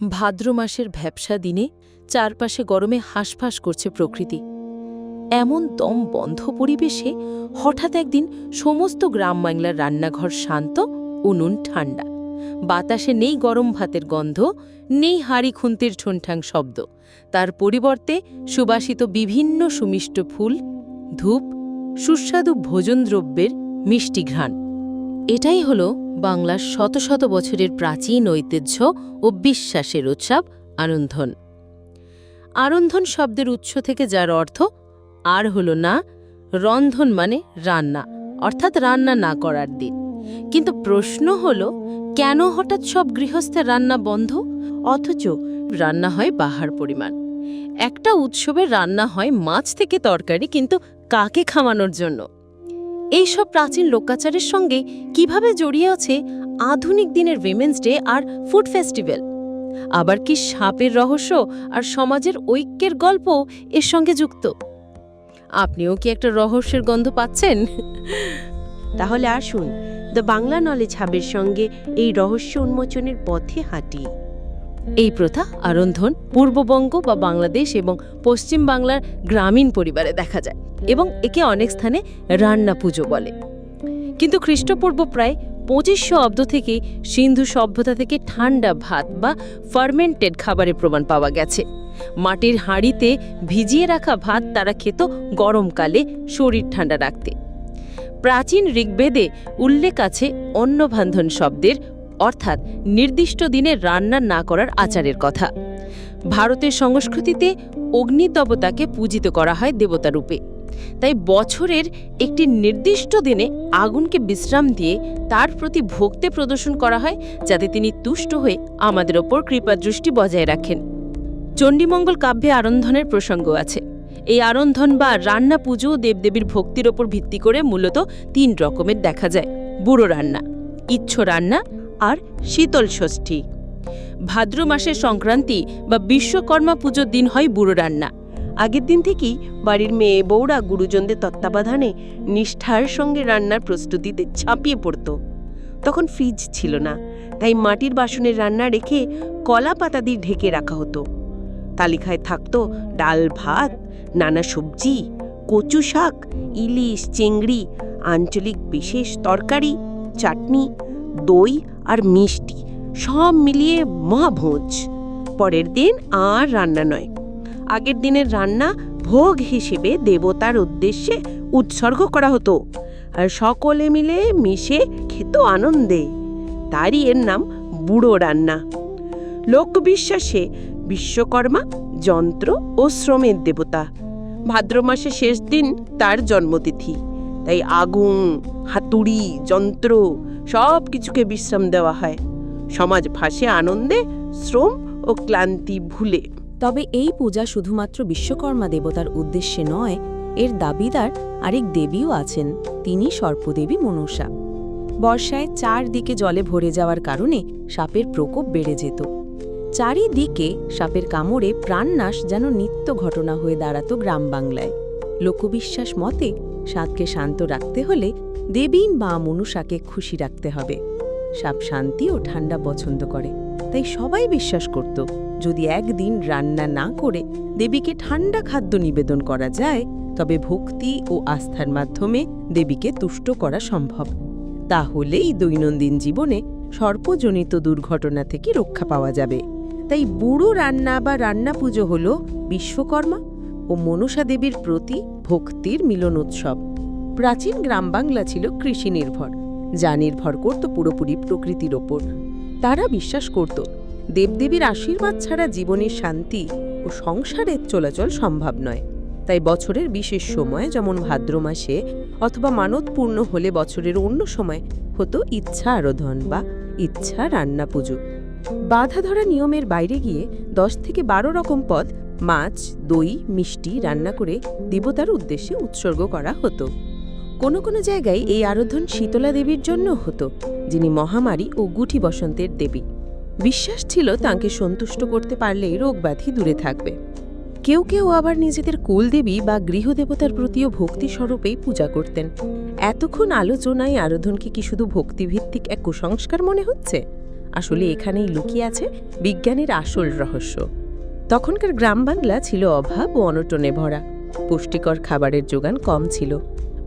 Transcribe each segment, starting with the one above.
ভাদ্র মাসের ভ্যাবসা দিনে চারপাশে গরমে হাঁসফাঁস করছে প্রকৃতি। এমন দম বন্ধ পরিবেশে হঠাৎ একদিন সমস্ত গ্রাম বাংলার রান্নাঘর শান্ত, উনুন ঠান্ডা। বাতাসে নেই গরম ভাতের গন্ধ, নেই হাড়ি খুন্তির ঠুনঠাং শব্দ। তার পরিবর্তে সুবাসিত বিভিন্ন সুমিষ্ট ফুল, ধূপ, সুস্বাদু ভোজনদ্রব্যের মিষ্টি ঘ্রাণ। এটাই হল বাংলার শত শত বছরের প্রাচীন ঐতিহ্য ও বিশ্বাসের উৎসব আরন্ধন। আরন্ধন শব্দের উৎস থেকে যার অর্থ আর হল না, রন্ধন মানে রান্না, অর্থাৎ রান্না না করার দিন। কিন্তু প্রশ্ন হল, কেন হঠাৎ সব গৃহস্থের রান্না বন্ধ? অথচ রান্না হয় বাহার পরিমাণ। একটা উৎসবে রান্না হয় মাছ থেকে তরকারি, কিন্তু কাকে খাওয়ানোর জন্য? এইসব প্রাচীন লোকাচারের সঙ্গে কীভাবে জড়িয়ে আছে আধুনিক দিনের উইমেন্স ডে আর ফুড ফেস্টিভ্যাল আবার কি সাপের রহস্য আর সমাজের ঐক্যের গল্প এর সঙ্গে যুক্ত? আপনিও কি একটা রহস্যের গন্ধ পাচ্ছেন? তাহলে আসুন দ্য বাংলা নলেজ হাবের সঙ্গে এই রহস্য উন্মোচনের পথে হাঁটি। এই প্রথা আরন্ধন, পূর্ববঙ্গ বা বাংলাদেশ এবং পশ্চিম বাংলার গ্রামীণ পরিবারে দেখা যায় এবং একে অনেক স্থানে রান্না পুজো বলে। কিন্তু খ্রিস্টপূর্ব প্রায় পঁচিশশো অব্দ থেকে সিন্ধু সভ্যতা থেকে ঠান্ডা ভাত বা ফার্মেন্টেড খাবারের প্রমাণ পাওয়া গেছে। মাটির হাঁড়িতে ভিজিয়ে রাখা ভাত তারা খেত গরমকালে শরীর ঠান্ডা রাখতে। প্রাচীন ঋগ্বেদে উল্লেখ আছে অন্নবান্ধন শব্দের অর্থাৎ নির্দিষ্ট দিনে রান্না না করার আচারের কথা। ভারতের সংস্কৃতিতে অগ্নিদেবতাকে পূজিত করা হয় দেবতা রূপে। তাই বছরের একটি নির্দিষ্ট দিনে আগুনকে বিশ্রাম দিয়ে তার প্রতি ভক্তি প্রদর্শন করা হয়, যাতে তিনি তুষ্ট হয়ে আমাদের ওপর কৃপাদৃষ্টি বজায় রাখেন। চণ্ডীমঙ্গল কাব্যে আরন্ধনের প্রসঙ্গ আছে। এই আরন্ধন বা রান্না পুজো দেবদেবীর ভক্তির ওপর ভিত্তি করে মূলত তিন রকমের দেখা যায়। বুড়ো রান্না, ইচ্ছ রান্না আর শীতল ষষ্ঠী। ভাদ্র মাসের সংক্রান্তি বা বিশ্বকর্মা পুজোর দিন হয় বুড়ো রান্না। আগের দিন থেকেই বাড়ির মেয়ে, বউরা, গুরুজনদের তত্ত্বাবধানে নিষ্ঠার সঙ্গে রান্নার প্রস্তুতিতে ছাপিয়ে পড়ত। তখন ফ্রিজ ছিল না, তাই মাটির বাসনের রান্না রেখে কলা পাতা দিয়ে ঢেকে রাখা হতো। তালিকায় থাকতো ডাল ভাত, নানা সবজি, কচু শাক, ইলিশ, চিংড়ি, আঞ্চলিক বিশেষ তরকারি, চাটনি, দই আর মিষ্টি, সব মিলিয়ে মহাভোজ। পরের দিন আর রান্না নয়। আগের দিনের রান্না ভোগ হিসেবে দেবতার উদ্দেশ্যে উৎসর্গ করা হতো। আর সকলে মিলে মিশে খেত আনন্দে। তারই এর নাম বুড়ো রান্না। লোকবিশ্বাসে বিশ্বকর্মা, যন্ত্র ও শ্রমের দেবতা। ভাদ্র মাসের শেষ দিন তার জন্মতিথি। তাই আগুন, হাতুড়ি, যন্ত্র সব কিছুকে বিশ্রাম দেওয়া হয়। সমাজ ভাসে আনন্দে, শ্রম ও ক্লান্তি ভুলে। তবে এই পূজা শুধুমাত্র বিশ্বকর্মা দেবতার উদ্দেশ্যে নয়, এর দাবিদার আরেক দেবীও আছেন, তিনি সর্পদেবী মনসা বর্ষায় চারদিকে জলে ভরে যাওয়ার কারণে সাপের প্রকোপ বেড়ে যেত। চারিদিকে সাপের কামড়ে প্রাণনাশ যেন নিত্য ঘটনা হয়ে দাঁড়াতো গ্রাম বাংলায় লোকবিশ্বাস মতে সাপকে শান্ত রাখতে হলে দেবী বা মনুষাকে খুশি রাখতে হবে। সাপ শান্তি ও ঠান্ডা পছন্দ করে, তাই সবাই বিশ্বাস করত, যদি একদিন রান্না না করে দেবীকে ঠান্ডা খাদ্য নিবেদন করা যায়, তবে ভক্তি ও আস্থার মাধ্যমে দেবীকে তুষ্ট করা সম্ভব। তাহলেই দৈনন্দিন জীবনে সর্পজনিত দুর্ঘটনা থেকে রক্ষা পাওয়া যাবে। তাই বুড়ো রান্না বা রান্না পুজো হল বিশ্বকর্মা ও মনসা দেবীর প্রতি ভক্তির মিলন উৎসব প্রাচীন গ্রাম বাংলা ছিল কৃষি নির্ভর যা নির্ভর করত পুরোপুরি প্রকৃতির ওপর। তারা বিশ্বাস করত, দেবদেবীর আশীর্বাদ ছাড়া জীবনের শান্তি ও সংসারের চলাচল সম্ভব নয়। তাই বছরের বিশেষ সময় যেমন ভাদ্র মাসে অথবা মানতপূর্ণ হলে বছরের অন্য সময় হতো ইচ্ছা আরোধন বা ইচ্ছা রান্না পুজো। বাধা ধরা নিয়মের বাইরে গিয়ে দশ থেকে বারো রকম পদ মাছ, দই, মিষ্টি রান্না করে দেবতার উদ্দেশ্যে উৎসর্গ করা হতো। কোনো কোনো জায়গায় এই আরাধন শীতলা দেবীর জন্য হতো, যিনি মহামারী ও গুটি বসন্তের দেবী। বিশ্বাস ছিল তাঁকে সন্তুষ্ট করতে পারলেই রোগব্যাধি দূরে থাকবে। কেউ কেউ আবার নিজেদের কুলদেবী বা গৃহদেবতার প্রতিও ভক্তি স্বরূপেই পূজা করতেন। এতক্ষণ আলোচনায় আরাধনকে কি শুধু ভক্তিভিত্তিক এক কুসংস্কার মনে হচ্ছে? আসলে এখানেই লুকিয়ে আছে বিজ্ঞানের আসল রহস্য। তখনকার গ্রাম বাংলা ছিল অভাব ও অনটনে ভরা। পুষ্টিকর খাবারের যোগান কম ছিল।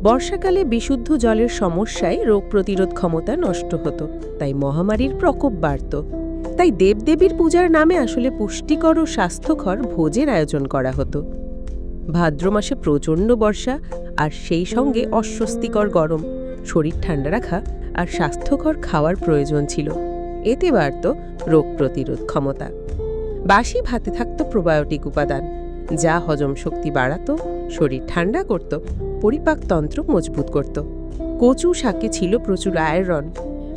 বর্ষাকালে বিশুদ্ধ জলের সমস্যায় রোগ প্রতিরোধ ক্ষমতা নষ্ট হতো, তাই মহামারীর প্রকোপ বাড়ত। তাই দেবদেবীর পূজার নামে আসলে পুষ্টিকর ও স্বাস্থ্যকর ভোজের আয়োজন করা হতো। ভাদ্র মাসে প্রচণ্ড বর্ষা আর সেই সঙ্গে অস্বস্তিকর গরম, শরীর ঠান্ডা রাখা আর স্বাস্থ্যকর খাওয়ার প্রয়োজন ছিল। এতে বাড়ত রোগ প্রতিরোধ ক্ষমতা। বাসি ভাতে থাকত প্রোবায়োটিক উপাদান, যা হজম শক্তি বাড়াতো, শরীর ঠান্ডা করত পরিপাকতন্ত্র মজবুত করত। কচু শাকে ছিল প্রচুর আয়রন।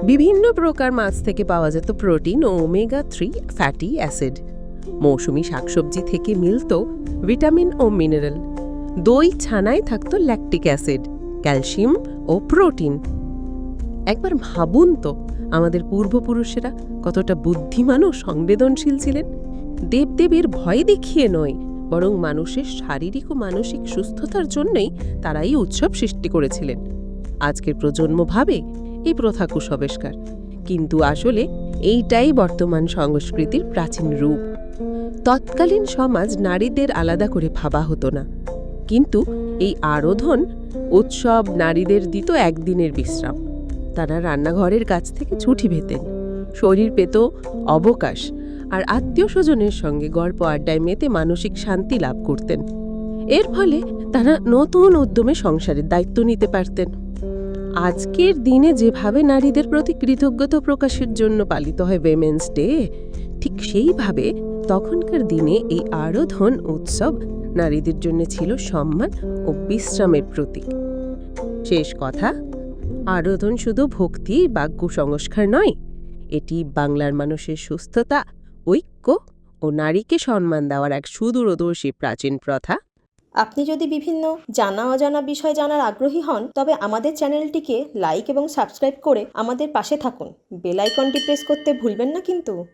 বিভিন্ন প্রকার মাছ থেকে পাওয়া যেত প্রোটিন ও ওমেগা থ্রি ফ্যাটি অ্যাসিড। মৌসুমি শাকসবজি থেকে মিলত ভিটামিন ও মিনারেল। দই ছানায় থাকত ল্যাকটিক অ্যাসিড, ক্যালসিয়াম ও প্রোটিন। একবার ভাবুন তো, আমাদের পূর্বপুরুষেরা কতটা বুদ্ধিমান ও সংবেদনশীল ছিলেন। দেবদেবীর ভয় দেখিয়ে নয়, বরং মানুষের শারীরিক ও মানসিক সুস্থতার জন্যই তারা এই উৎসব সৃষ্টি করেছিলেন। আজকের প্রজন্ম ভাবে এই প্রথা কুসংস্কার, কিন্তু আসলে এইটাই বর্তমান সংস্কৃতির প্রাচীন রূপ। তৎকালীন সমাজ নারীদের আলাদা করে ভাবা হতো না, কিন্তু এই আরাধন, উৎসব নারীদের দিত একদিনের বিশ্রাম। তারা রান্নাঘরের কাছ থেকে ছুটি পেতেন, শরীর পেত অবকাশ আর আত্মীয় স্বজনের সঙ্গে গল্প আড্ডায় মেতে মানসিক শান্তি লাভ করতেন। এর ফলে তারা নতুন উদ্যমে সংসারের দায়িত্ব নিতে পারতেন। আজকের দিনে যেভাবে নারীদের প্রতি কৃতজ্ঞতা প্রকাশের জন্য পালিত হয় উইমেন্স ডে ঠিক সেইভাবে তখনকার দিনে এই আরাধন উৎসব নারীদের জন্য ছিল সম্মান ও বিশ্রামের প্রতীক। শেষ কথা, আরাধন শুধু ভক্তি বা কুসংস্কার নয়, এটি বাংলার মানুষের সুস্থতা ঐক্য ও নারীকে সম্মান দেওয়ার এক সুদূরদর্শী প্রাচীন প্রথা। আপনি যদি বিভিন্ন জানা অজানা বিষয় জানার আগ্রহী হন, তবে আমাদের চ্যানেলটিকে লাইক এবং সাবস্ক্রাইব করে আমাদের পাশে থাকুন। বেল আইকনটি প্রেস করতে ভুলবেন না কিন্তু।